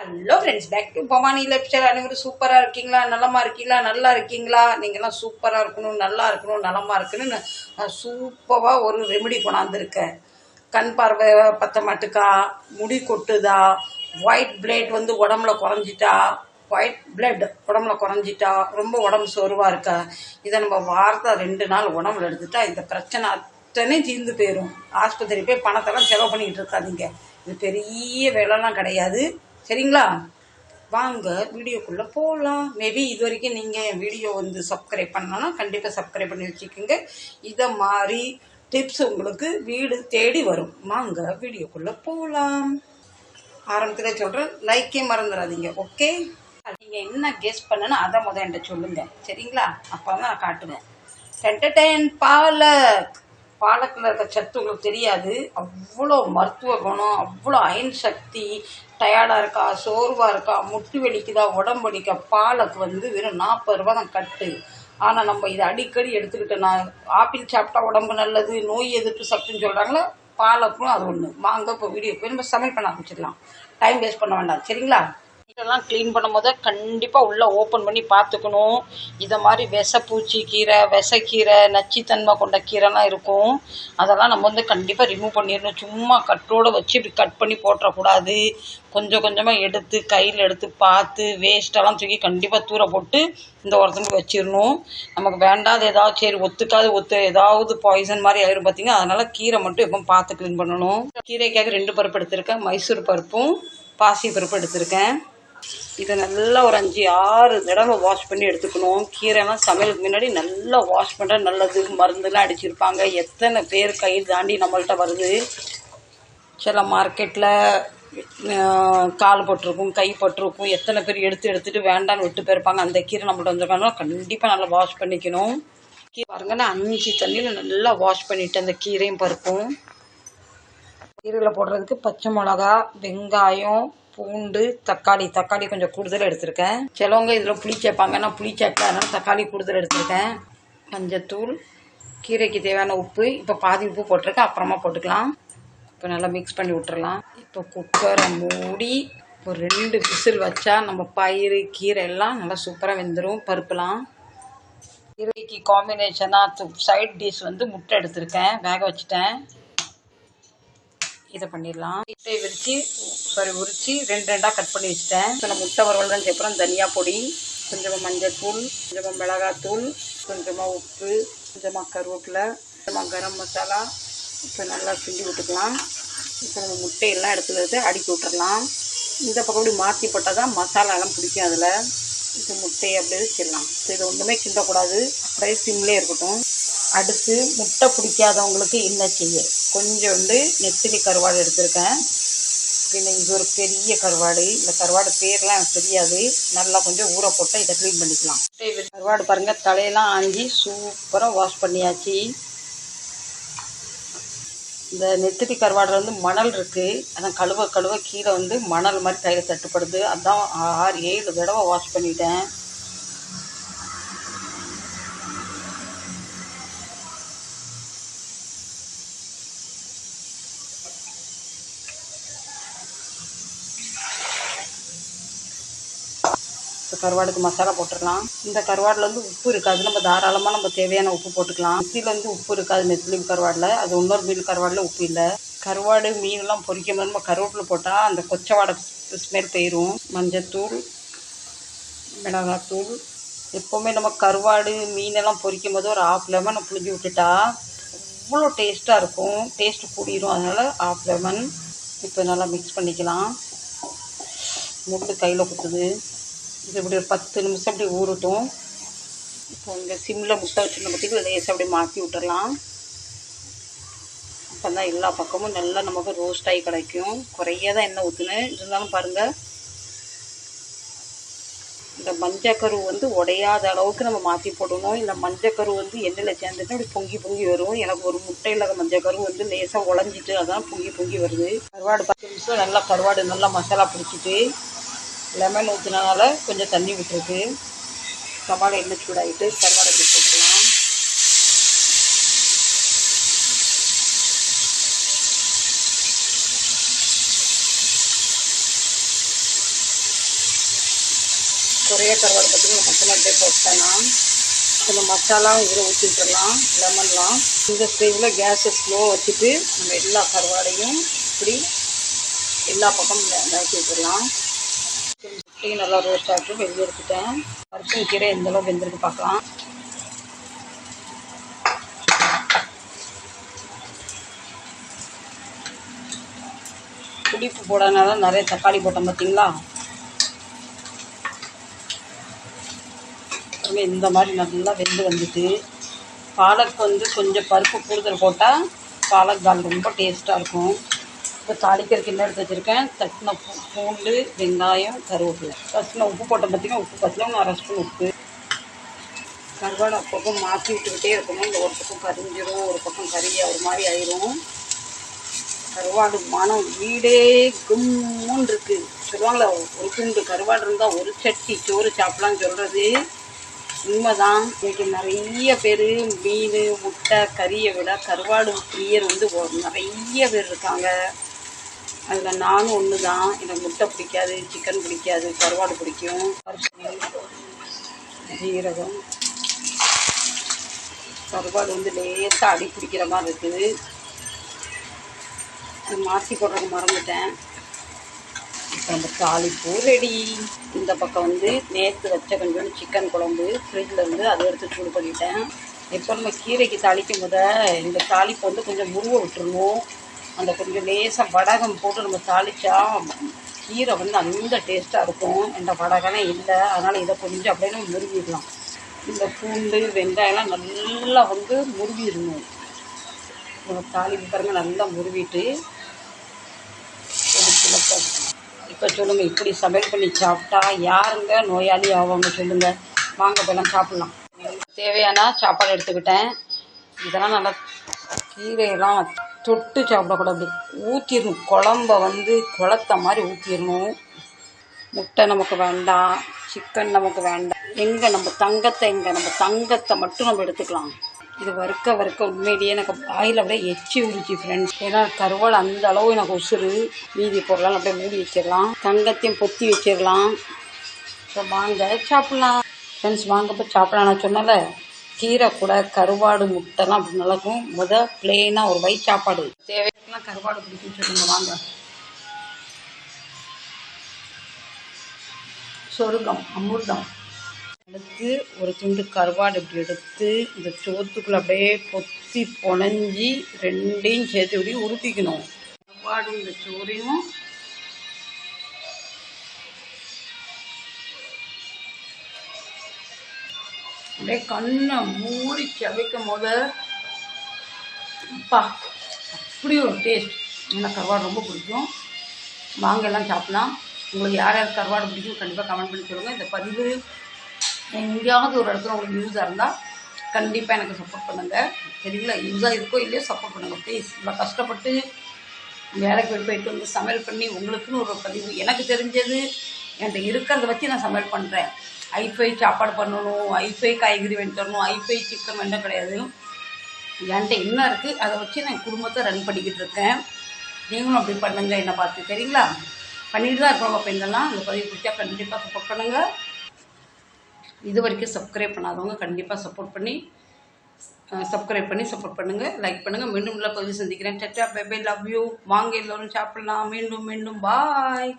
Hello friends back to Bhavani life style அனைவரும் சூப்பராக இருக்கீங்களா? நலமாக இருக்கீங்களா? நல்லா இருக்கீங்களா? நீங்கள்லாம் சூப்பராக இருக்கணும் நல்லா இருக்கணும் நலமாக இருக்கணும்னு நான் சூப்பராக ஒரு ரெமெடி கொண்டாந்துருக்கேன். கண் பார்வை பத்த மாட்டுக்கா? முடி கொட்டுதா? ஒயிட் பிளேட் வந்து உடம்புல குறைஞ்சிட்டா? ஒயிட் பிளட் உடம்புல குறைஞ்சிட்டா? ரொம்ப உடம்பு சோர்வாக இருக்கா? இதை நம்ம வார்த்தை ரெண்டு நாள் உடம்புல எடுத்துட்டா இந்த பிரச்சனை அத்தனை தீர்ந்து போயிடும் ஆஸ்பத்திரி போய் பணத்தெல்லாம் செலவு பண்ணிக்கிட்டு இருக்காதீங்க. இது பெரிய வேலைலாம் கிடையாது. சரிங்களா? வாங்க வீடியோக்குள்ளே போகலாம் மேபி இது வரைக்கும் நீங்கள் என் வீடியோ வந்து சப்ஸ்கிரைப் பண்ணலாம் கண்டிப்பாக சப்ஸ்கிரைப் பண்ணி வச்சுக்கோங்க. இதை மாதிரி டிப்ஸ் உங்களுக்கு வீடு தேடி வரும். வாங்க வீடியோக்குள்ளே போகலாம் ஆரம்பத்தில் சொல்கிறேன் லைக்கே மறந்துடாதீங்க ஓகே நீங்கள் என்ன கெஸ் பண்ணணும் அதை முதல் என்கிட்ட சொல்லுங்கள் சரிங்களா? அப்போ தான் நான் காட்டுவேன். டென்டர்டைன் பாலக் பாலக்கில் இருக்க சத்து உங்களுக்கு தெரியாது. அவ்வளோ மருத்துவ குணம் அவ்வளோ அயன் சக்தி டயர்டாக இருக்கா சோர்வாக இருக்கா முட்டு வெடிக்குதா உடம்பு வலிக்கா பாலக்கு வந்து வெறும் நாற்பது ரூபா தான் கட்டு. ஆனால் நம்ம இதை அடிக்கடி எடுத்துக்கிட்டோன்னா ஆப்பிள் சாப்பிட்டா உடம்பு நல்லது நோய் எதிர்ப்பு சக்தின்னு சொல்கிறாங்களோ பாலக்கும் அது ஒன்று வாங்க இப்போ வீடியோ போய் நம்ம சமையல் பண்ண ஆரம்பிச்சிடலாம். டைம் வேஸ்ட் பண்ண வேண்டாம். சரிங்களா? இதெல்லாம் க்ளீன் பண்ணும் போது கண்டிப்பாக உள்ளே ஓப்பன் பண்ணி பார்த்துக்கணும். இதை மாதிரி விசப்பூச்சி கீரை விசக்கீரை நச்சுத்தன்மை கொண்ட கீரைலாம் இருக்கும். அதெல்லாம் நம்ம வந்து கண்டிப்பாக ரிமூவ் பண்ணிடணும். சும்மா கட்டோடு வச்சு இப்படி கட் பண்ணி போட்டுறக்கூடாது. கொஞ்சம் கொஞ்சமாக எடுத்து கையில் எடுத்து பார்த்து வேஸ்ட்டெல்லாம் தூக்கி கண்டிப்பாக தூர போட்டு இந்த ஒருத்தனுக்கு வச்சிடணும். நமக்கு வேண்டாத ஏதாவது சரி ஒத்துக்காது ஒத்து ஏதாவது பாய்சன் மாதிரி ஆயிரும் பார்த்தீங்க அதனால் கீரை மட்டும் எப்போ பார்த்து க்ளீன் பண்ணணும். கீரைக்காக ரெண்டு பருப்பு எடுத்திருக்கேன். மைசூர் பருப்பும் பாசி பருப்பு எடுத்திருக்கேன். இதை நல்லா ஒரு அஞ்சு ஆறு தடவை வாஷ் பண்ணி எடுத்துக்கணும். கீரைலாம் சமையலுக்கு முன்னாடி நல்லா வாஷ் பண்ணுற நல்லது. மருந்துலாம் அடிச்சிருப்பாங்க. எத்தனை பேர் கை தாண்டி நம்மள்ட்ட வருது? சில மார்க்கெட்டில் கால் போட்டிருக்கும் கை போட்டிருக்கும். எத்தனை பேர் எடுத்து எடுத்துட்டு வேண்டான்னு விட்டு போயிருப்பாங்க. அந்த கீரை நம்மள்ட்ட வந்திருக்காங்க கண்டிப்பாக நல்லா வாஷ் பண்ணிக்கணும். கீரை பாருங்க நான் அஞ்சு தண்ணியில் நல்லா வாஷ் பண்ணிட்டு அந்த கீரையும் பருப்பும். கீரையில் போடுறதுக்கு பச்சை மிளகா வெங்காயம் பூண்டு தக்காளி தக்காளி கொஞ்சம் கூடுதல் எடுத்திருக்கேன். சிலவங்க இதில் புளி சேர்ப்பாங்க நான் புளி சேர்க்கல தக்காளி கூடுதல் எடுத்திருக்கேன். மஞ்சத்தூள் கீரைக்கு தேவையான உப்பு இப்போ பாதி உப்பு போட்டிருக்கேன். அப்புறமா போட்டுக்கலாம். இப்போ நல்லா மிக்ஸ் பண்ணி விட்டுறலாம். இப்போ குக்கரை மூடி ஒரு ரெண்டு விசில் வச்சா நம்ம பயிறு கீரை எல்லாம் நல்லா சூப்பராக வெந்துடும் பருப்புலாம் கீரைக்கு காம்பினேஷனாக சைட் டிஷ் வந்து முட்டை எடுத்திருக்கேன். வேக வச்சுட்டேன். இதை பண்ணிடலாம். முட்டையை விரித்து சாரி உரித்து ரெண்டு ரெண்டாக கட் பண்ணி வச்சுட்டேன். இப்போ நம்ம முட்டை வறுவல் அப்புறம் தனியா பொடி கொஞ்சமாக மஞ்சள்தூள் கொஞ்சமாக மிளகாத்தூள் கொஞ்சமாக உப்பு கொஞ்சமாக கருவேப்பிலை கொஞ்சமாக கரம் மசாலா. இப்போ நல்லா கிண்டி விட்டுக்கலாம். இப்போ நம்ம முட்டையெல்லாம் எடுத்து எடுத்து அடுக்கி விட்டுறலாம். இந்த பக்கம் இப்படி மாற்றி போட்டால் தான் மசாலாலாம் பிடிக்கும் அதில். இது முட்டையை அப்படியே வச்சிடலாம். இது ஒன்றுமே கிண்டக்கூடாது. அப்படியே சிம்லே இருக்கட்டும். அடுத்து முட்டை பிடிக்காதவங்களுக்கு என்ன செய்ய? கொஞ்சம் வந்து நெத்திலி கருவாடு எடுத்திருக்கேன். பின்ன இது ஒரு பெரிய கருவாடு. இந்த கருவாடு பேர்லாம் எனக்கு தெரியாது. நல்லா கொஞ்சம் ஊற போட்டால் இதை க்ளீன் பண்ணிக்கலாம். கருவாடு பாருங்கள் தலையெல்லாம் ஆஞ்சி சூப்பராக வாஷ் பண்ணியாச்சு. இந்த நெத்திலி கருவாடில் வந்து மணல் இருக்குது அதான் கழுவ கழுவ கீழே வந்து மணல் மாதிரி கையில் தட்டுப்படுது. அதான் ஆறு ஏழு தடவை வாஷ் பண்ணிட்டேன். இப்போ கருவாடுக்கு மசாலா போட்டுடலாம் இந்த கருவாடில் வந்து உப்பு இருக்காது. நம்ம தாராளமாக நம்ம தேவையான உப்பு போட்டுக்கலாம். நெத்தியில் வந்து உப்பு இருக்காது நெத்திலி கருவாடில். அது இன்னொரு மீன் கருவாடில் உப்பு இல்லை. கருவாடு மீன்லாம் பொரிக்கும் போது நம்ம கருவேப்பிலை போட்டால் அந்த கொச்சவாடை ஸ்மெல் போயிடும் மஞ்சத்தூள் மிளகாத்தூள். எப்போவுமே நம்ம கருவாடு மீனெல்லாம் பொரிக்கும் போது ஒரு ஆஃப் லெமன் புளிஞ்சு விட்டுட்டா அவ்வளோ டேஸ்ட்டாக இருக்கும். டேஸ்ட்டு கூடிரும். அதனால் ஆஃப் லெமன் இப்போ நல்லா மிக்ஸ் பண்ணிக்கலாம். முள்ளு கையில் குத்துது. இது இப்படி ஒரு பத்து நிமிஷம் அப்படி ஊறட்டும். இப்போ இந்த சிம்மில் முட்டை வச்சுருந்த பற்றிக்கு லேசாக அப்படியே மாற்றி விட்டுறலாம். அப்போ தான் எல்லா பக்கமும் நல்லா நமக்கு ரோஸ்ட் ஆகி கிடைக்கும். குறைய தான் எண்ணெய் ஊற்றுனேன் இருந்தாலும் பாருங்கள் இந்த மஞ்சக்கரு வந்து உடையாத அளவுக்கு நம்ம மாற்றி போடணும். இந்த மஞ்சக்கரு வந்து எண்ணெயில் சேர்ந்துட்டு அப்படி பொங்கி பொங்கி வரும். எனக்கு ஒரு முட்டையில் மஞ்சக்கரு வந்து லேசாக உழஞ்சிட்டு அதான் பொங்கி பொங்கி வருது. கருவாடு பத்து நிமிஷம் நல்லா கருவாடு நல்லா மசாலா பிடிச்சிட்டு லெமன் ஊற்றினால கொஞ்சம் தண்ணி விட்டுருக்கு. சவாலை எண்ணெய் சூடாகிட்டு கருவாடை போட்டுக்கலாம் குறைய கருவாடை பார்த்திங்கன்னா மசாலா அப்படியே போட்டேன்னா கொஞ்சம் மசாலா இதில் ஊற்றி விட்டுடலாம் லெமன்லாம். இந்த ஸ்டேஜில் கேஸை ஸ்லோ வச்சுட்டு நம்ம எல்லா கருவாடையும் இப்படி எல்லா பக்கமும் நிறுத்தி விட்டுடலாம் முட்டையும் நல்லா ரோஸ்ட் ஆகிட்டு வெளியே எடுத்துட்டேன் பருப்பு கீரை எந்தளவு வெந்திருக்கு பார்க்கலாம். புளிப்பு போடாதனால நிறைய தக்காளி போட்டோம் பார்த்தீங்களா? இந்த மாதிரி நல்லா வெந்து வந்துட்டு பாலக் வந்து கொஞ்சம் பருப்பு கூடுதல் போட்டால் பாலக் தால் ரொம்ப டேஸ்ட்டாக இருக்கும். இப்போ தாளிக்கிறதுக்கு என்ன எடுத்து வச்சுருக்கேன்? தட்டின பூ பூண்டு வெங்காயம் கருவேப்பிலை. ஃபஸ்ட்டு உப்பு போட்டேன் பார்த்தீங்கன்னா உப்பு பார்த்தீங்கன்னா அரை ஸ்பூன் உப்பு. கருவாடு அப்பப்போ மாற்றி விட்டுக்கிட்டே இருக்கணும். இந்த ஒரு பக்கம் கரிஞ்சிரும் ஒரு பக்கம் கறி ஒரு மாதிரி ஆயிரும். கருவாடு மனம் வீடே கும்முன்னு இருக்குது சொல்லுவாங்களே ஒரு துண்டு கருவாடு இருந்தால் ஒரு சட்டி சோறு சாப்பிடலாம்னு சொல்கிறது உண்மைதான். இன்னைக்கு நிறைய பேர் மீன் முட்டை கறியை விட கருவாடு பிரியர் வந்து நிறைய பேர் இருக்காங்க. அதில் நானும் ஒன்று தான் எனக்கு முட்டை பிடிக்காது சிக்கன் பிடிக்காது கருவாடு பிடிக்கும். ஜீரகம். கருவாடு வந்து லேசாக அடி பிடிக்கிற மாதிரி இருக்குது. அது மாற்றி போடுறதுக்கு மறந்துட்டேன். இப்போ அந்த தாளிப்பூ ரெடி இந்த பக்கம் வந்து நேற்று வச்ச கொஞ்சோண்டு சிக்கன் குழம்பு. ஃப்ரிட்ஜில் இருந்து அதை எடுத்து சூடு பண்ணிட்டேன். இப்போ நம்ம கீரைக்கு தாளிக்கும் போத இந்த தாளிப்பு வந்து கொஞ்சம் முருவ விட்டுருணும் அந்த கொஞ்சம் லேசாக வடகம் போட்டு நம்ம தாளிச்சா கீரை வந்து அந்த டேஸ்ட்டாக இருக்கும். இந்த வடகனே இல்லை. அதனால் இதை கொஞ்சம் அப்படியே நம்ம முருகிடலாம் இந்த பூண்டு வெங்காயம்லாம் நல்லா வந்து முருகிடணும் நம்ம தாளிப்பு பாருங்கள் நல்லா முருவிட்டு இப்போ சொல்லுங்கள் இப்படி சமையல் பண்ணி சாப்பிட்டா யாருங்க நோயாளி ஆவாங்க சொல்லுங்கள் வாங்க போயெல்லாம் சாப்பிட்லாம். தேவையான சாப்பாடு எடுத்துக்கிட்டேன். இதெல்லாம் நல்லா கீரையெல்லாம் தொட்டு சாப்பிடக்கூடாது ஊற்றிடணும் குழம்ப வந்து குளத்த மாதிரி ஊற்றிடணும் முட்டை நமக்கு வேண்டாம். சிக்கன் நமக்கு வேண்டாம். எங்கே நம்ம தங்கத்தை எங்கே நம்ம தங்கத்தை மட்டும் நம்ம எடுத்துக்கலாம். இது வறுக்க வறுக்க உண்மையிலேயே எனக்கு வாயில் அப்படியே எச்சி உரிச்சு ஃப்ரெண்ட்ஸ் ஏன்னா கருவாள் அந்த அளவு எனக்கு உசுறு. மீதி பொருளால் அப்படியே மூடி வச்சிடலாம். தங்கத்தையும் பொத்தி வச்சிடலாம். ஸோ வாங்க சாப்பிட்லாம். ஃப்ரெண்ட்ஸ் வாங்க போய் சாப்பிடலாம். நான் சொன்னல கீரை கூட கருவாடு முட்டைலாம் அப்படி நல்லாக்கும் முத பிளெயினாக ஒரு வயிற்று சாப்பாடு. தேவைக்கெல்லாம் கருவாடு பிடிக்குன்னு சொல்லுங்க வாங்க. சொருகம் அமிர்தம். எடுத்து ஒரு துண்டு கருவாடு இப்படி எடுத்து இந்த சோத்துக்குள்ள அப்படியே பொத்தி புனைஞ்சி ரெண்டையும் சேர்த்து இப்படி உருட்டிக்கணும். கருவாடு இந்த சோறையும் அப்படியே கண்ணை மூடி சவைக்கும் போது அப்பா அப்படி ஒரு டேஸ்ட் எனக்கு கருவாடு ரொம்ப பிடிக்கும். வாங்க எல்லாம் சாப்பிடலாம். உங்களுக்கு யார் யார் கருவாடு பிடிக்கும் கண்டிப்பாக கமெண்ட் பண்ணி சொல்லுங்கள் இந்த பதிவு எங்கேயாவது ஒரு இடத்துல உங்களுக்கு யூஸாக இருந்தால் கண்டிப்பாக எனக்கு சப்போர்ட் பண்ணுங்கள் சரிங்களா? யூஸாக இருக்கோ இல்லையோ சப்போர்ட் பண்ணுங்கள் ப்ளீஸ் இவ்வளோ கஷ்டப்பட்டு வேலைக்கு போய் போயிட்டு வந்து சமையல் பண்ணி உங்களுக்குன்னு ஒரு பதிவு எனக்கு தெரிஞ்சது. என்கிட்ட இருக்கிறத வச்சு நான் சமையல் பண்ணுறேன் ஐஃபை சாப்பாடு பண்ணணும் ஐஃபை காய்கறி வாங்கிட்டு வரணும் ஐஃபை சிக்கன் வேண்டாம் கிடையாது. என்கிட்ட என்ன இருக்குது அதை வச்சு நான் குடும்பத்தை ரன் பண்ணிக்கிட்டு இருக்கேன். நீங்களும் அப்படி பண்ணுங்க என்னை பார்த்து சரிங்களா? பண்ணிட்டு தான் இருக்கிறோம் பெண்கள்லாம் இந்த பதிவு பிடிச்சா கண்டிப்பாக சப்போர்ட் பண்ணுங்கள் இது வரைக்கும் சப்ஸ்கிரைப் பண்ணாதவங்க கண்டிப்பாக சப்போர்ட் பண்ணி சப்ஸ்கிரைப் பண்ணி சப்போர்ட் பண்ணுங்கள் லைக் பண்ணுங்கள் மீண்டும் உள்ள பதிவு சந்திக்கிறேன். டட்டா பை லவ் யூ வாங்க எல்லோரும் சாப்பிடலாம். மீண்டும் மீண்டும் பாய்